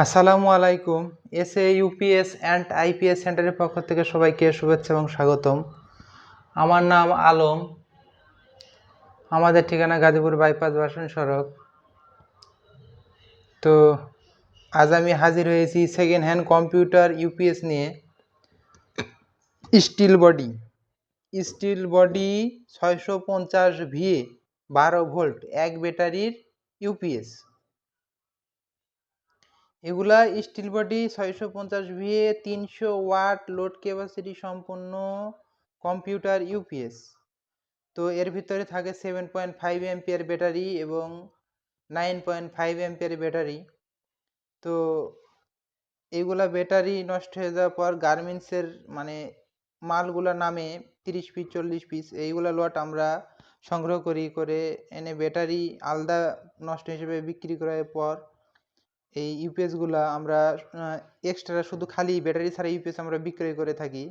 আসসালামু আলাইকুম। S A UPS and IPS সেন্টারের পক্ষ থেকে সবাইকে শুভেচ্ছা এবং স্বাগতম। আমার নাম আলম। আমাদের ঠিকানা গাজীপুর বাইপাস বাসন সড়ক। তো আজ আমি হাজির হয়েছি সেকেন্ড হ্যান্ড কম্পিউটার ইউপিএস নিয়ে। স্টিল বডি স্টিল বডি ছয়শো পঞ্চাশ ভিএ বারো ভোল্ট এক ব্যাটারির ইউপিএস। এগুলা স্টিল বডি ছয়শো পঞ্চাশ ভিএ তিনশো ওয়াট লোড ক্যাপাসিটি সম্পন্ন কম্পিউটার ইউপিএস তো এর ভিতরে থাকে seven point five ampere battery এবং nine point five ampere battery তো এইগুলা ব্যাটারি নষ্ট হয়ে যাওয়ার পর গার্মেন্টসের মানে মালগুলা নামে তিরিশ পিস চল্লিশ পিস এইগুলা লট আমরা সংগ্রহ করি করে এনে ব্যাটারি আলাদা নষ্ট হিসেবে বিক্রি করার পর এই ইউপিএসগুলা আমরা এক্সট্রা শুধু খালি ব্যাটারি ছাড়া ইউপিএস আমরা বিক্রয় করে থাকি।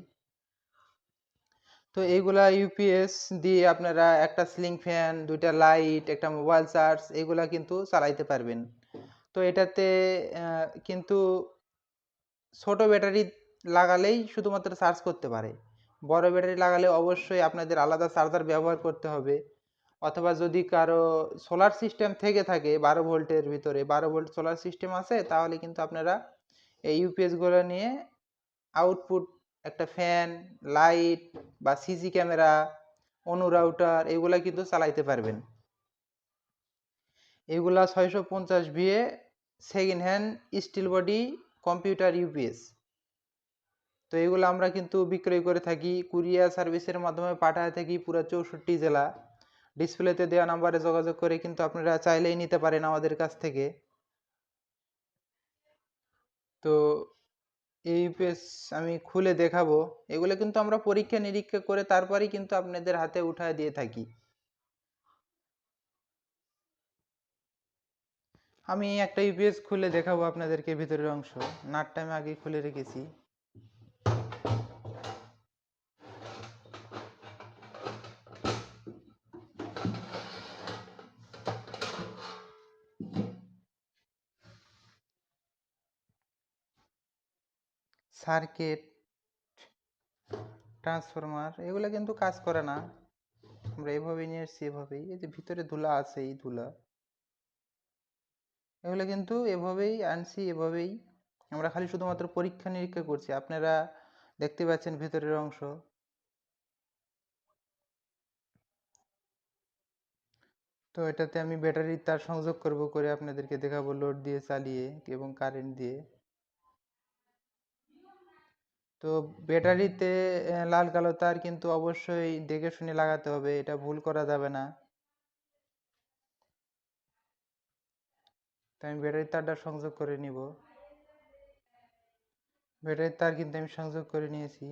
তো এইগুলা ইউপিএস দিয়ে আপনারা একটা সিলিং ফ্যান দুইটা লাইট একটা মোবাইল চার্জ এগুলা কিন্তু চালাইতে পারবেন। তো এটাতে কিন্তু ছোট ব্যাটারি লাগালেই শুধুমাত্র চার্জ করতে পারে। বড় ব্যাটারি লাগালে অবশ্যই আপনাদের আলাদা চার্জার ব্যবহার করতে হবে। অথবা যদি কারও সোলার সিস্টেম থেকে থাকে বারো ভোল্টের ভিতরে, বারো ভোল্ট সোলার সিস্টেম আছে, তাহলে কিন্তু আপনারা এই ইউপিএসগুলো নিয়ে আউটপুট একটা ফ্যান লাইট বা সিসি ক্যামেরা অনু রাউটার এগুলা কিন্তু চালাইতে পারবেন। এগুলা ছয়শো পঞ্চাশ VA second hand steel body computer UPS তো এগুলো আমরা কিন্তু বিক্রয় করে থাকি, কুরিয়ার সার্ভিসের মাধ্যমে পাঠায় থাকি পুরো চৌষট্টি জেলা। ডিসপ্লেতে দেওয়া নাম্বারে যোগাযোগ করে কিন্তু আপনারা চাইলেই নিতে পারেন আমাদের কাছ থেকে। তো এই ইউপিএস আমি খুলে দেখাবো। এগুলো কিন্তু আমরা পরীক্ষা নিরীক্ষা করে তারপরেই কিন্তু আপনাদের হাতে উঠায় দিয়ে থাকি। আমি একটা ইউপিএস খুলে দেখাবো আপনাদেরকে ভিতরের অংশ। নাটটা আমি আগে খুলে রেখেছি। সার্কিট ট্রান্সফরমার এগুলো কিন্তু কাজ করে না। আমরা এভাবেই নিয়ে এসেছি এভাবেই। এই যে ভিতরে ধুলা আছে, এই ধুলা। এগুলো কিন্তু এভাবেই আনছি, এভাবেই। আমরা খালি শুধুমাত্র পরীক্ষা নিরীক্ষা করছি। আপনারা দেখতে পাচ্ছেন ভিতরের অংশ। তো এটাতে আমি ব্যাটারির তার সংযোগ করব করে আপনাদেরকে দেখাবো লোড দিয়ে চালিয়ে এবং কারেন্ট দিয়ে। তো ব্যাটারিতে লাল কালো তার কিন্তু অবশ্যই দেখে শুনে লাগাতে হবে, এটা ভুল করা যাবে না। তো আমি ব্যাটারির তারটা সংযোগ করে নিব। ব্যাটারির তার কিন্তু আমি সংযোগ করে নিয়েছি।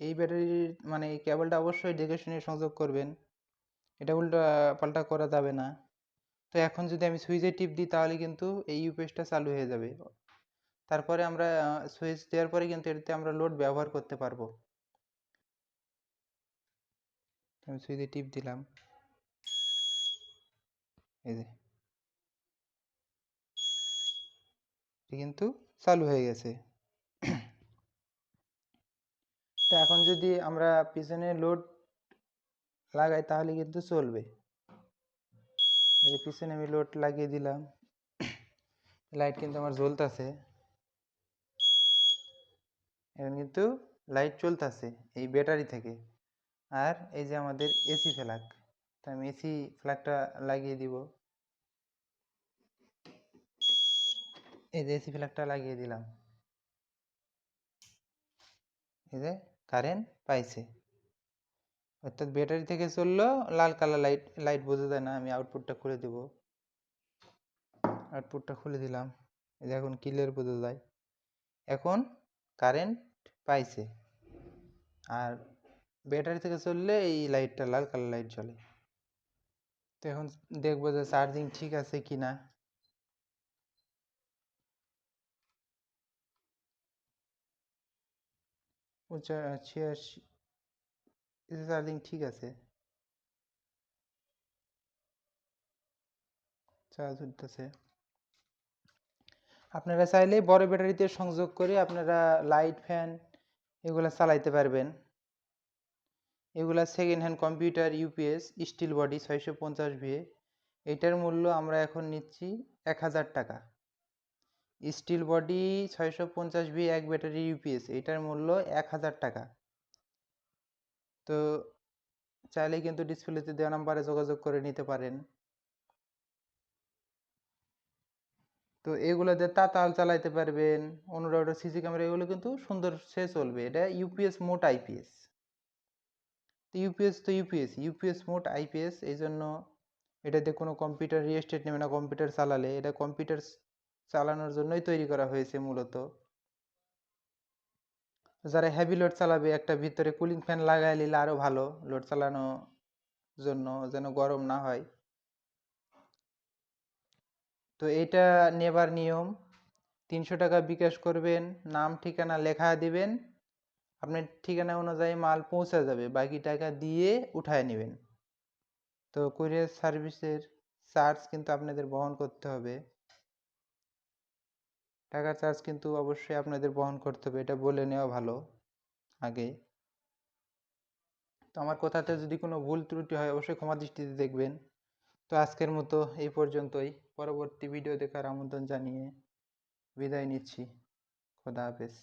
এই ব্যাটারির মানে এই কেবলটা অবশ্যই দেখে শুনে সংযোগ করবেন। এটা উল্টা, পাল্টা করা যাবে না। তো এখন যদি আমি সুইচে টিপ দিই, তাহলে কিন্তু এই ইউপিএসটা চালু হয়ে যাবে। তারপরে আমরা সুইচ দেওয়ার পরে কিন্তু এটাতে আমরা লোড ব্যবহার করতে পারব। আমি সুইচে টিপ দিলাম। এই যে। কিন্তু চালু হয়ে গেছে। তো এখন যদি আমরা পিছনে লোড লাগাই তাহলে কিন্তু চলবে। এই যে পিছনে আমি লোড লাগিয়ে দিলাম। লাইট কিন্তু আমার জ্বলতেছে। এখন কিন্তু লাইট চলতেছে এই ব্যাটারি থেকে। আর এই যে আমাদের এসি ফ্ল্যাগ, তো আমি এসি ফ্ল্যাগটা লাগিয়ে দিব। এই যে এসি ফ্ল্যাগটা লাগিয়ে দিলাম। এই যে কারেন্ট পাইছে। অর্থাৎ ব্যাটারি থেকে চলল, লাল কালার লাইট লাইট বোঝা যায় না, আমি আউটপুটটা খুলে দেব। আউটপুটটা খুলে দিলাম। এই যে এখন ক্লিয়ার বোঝা যায়। এখন কারেন্ট পাইছে। আর ব্যাটারি থেকে চললে এই লাইটটা লাল কালার লাইট জ্বলে। তো এখন দেখব যে চার্জিং ঠিক আছে কি না চার্জিং ঠিক আছে। চার্জ উঠতেছে। আপনারা চাইলে বড় ব্যাটারিতে সংযোগ করে আপনারা লাইট ফ্যান এগুলা চালাইতে পারবেন। এগুলা second hand computer UPS steel body ছয়শো পঞ্চাশ ভিএ এটার মূল্য আমরা এখন নিচ্ছি এক হাজার টাকা। স্টিল বডি ছয়শো পঞ্চাশ ভি এক ব্যাটারি ইউপিএস এটার মূল্য এক হাজার টাকা। তো চাইলে কিন্তু ডিসপ্লেতে দেওয়া নাম্বারে যোগাযোগ করে নিতে পারেন। তো এগুলো তাতাল চালাইতে পারবেন অনুরাউটার সিসি ক্যামেরা, এগুলো কিন্তু সুন্দর সে চলবে। এটা ইউপিএস মোট আইপিএস তো ইউপিএস তো ইউপিএস ইউপিএস মোট আইপিএস এই জন্য এটাতে কোনো কম্পিউটার রিস্টেট নেবে না কম্পিউটার চালালে। এটা কম্পিউটার চালানোর জন্যই তৈরি করা হয়েছে মূলত। যারা হেভি লোড চালাবে, একটা ভিতরে কুলিং ফ্যান লাগাই নিলে আরও ভালো লোড চালানোর জন্য, যেন গরম না হয়। তো এটা নেবার নিয়ম। তিনশো টাকা বিকাশ করবেন, নাম, ঠিকানা লেখা দিবেন। আপনার ঠিকানা অনুযায়ী মাল পৌঁছে যাবে, বাকি টাকা দিয়ে উঠায় নেবেন। তো কুরিয়ার সার্ভিসের চার্জ কিন্তু আপনাদের বহন করতে হবে। টাকার চার্জ কিন্তু অবশ্যই আপনাদের বহন করতে হবে, এটা বলে নেওয়া ভালো আগে। তো আমার কথাতে যদি কোনো ভুল ত্রুটি হয়, অবশ্যই ক্ষমা দৃষ্টিতে দেখবেন। তো আজকের মতো এই পর্যন্তই। পরবর্তী ভিডিও দেখার আমন্ত্রণ জানিয়ে বিদায় নিচ্ছি। খোদা হাফেজ।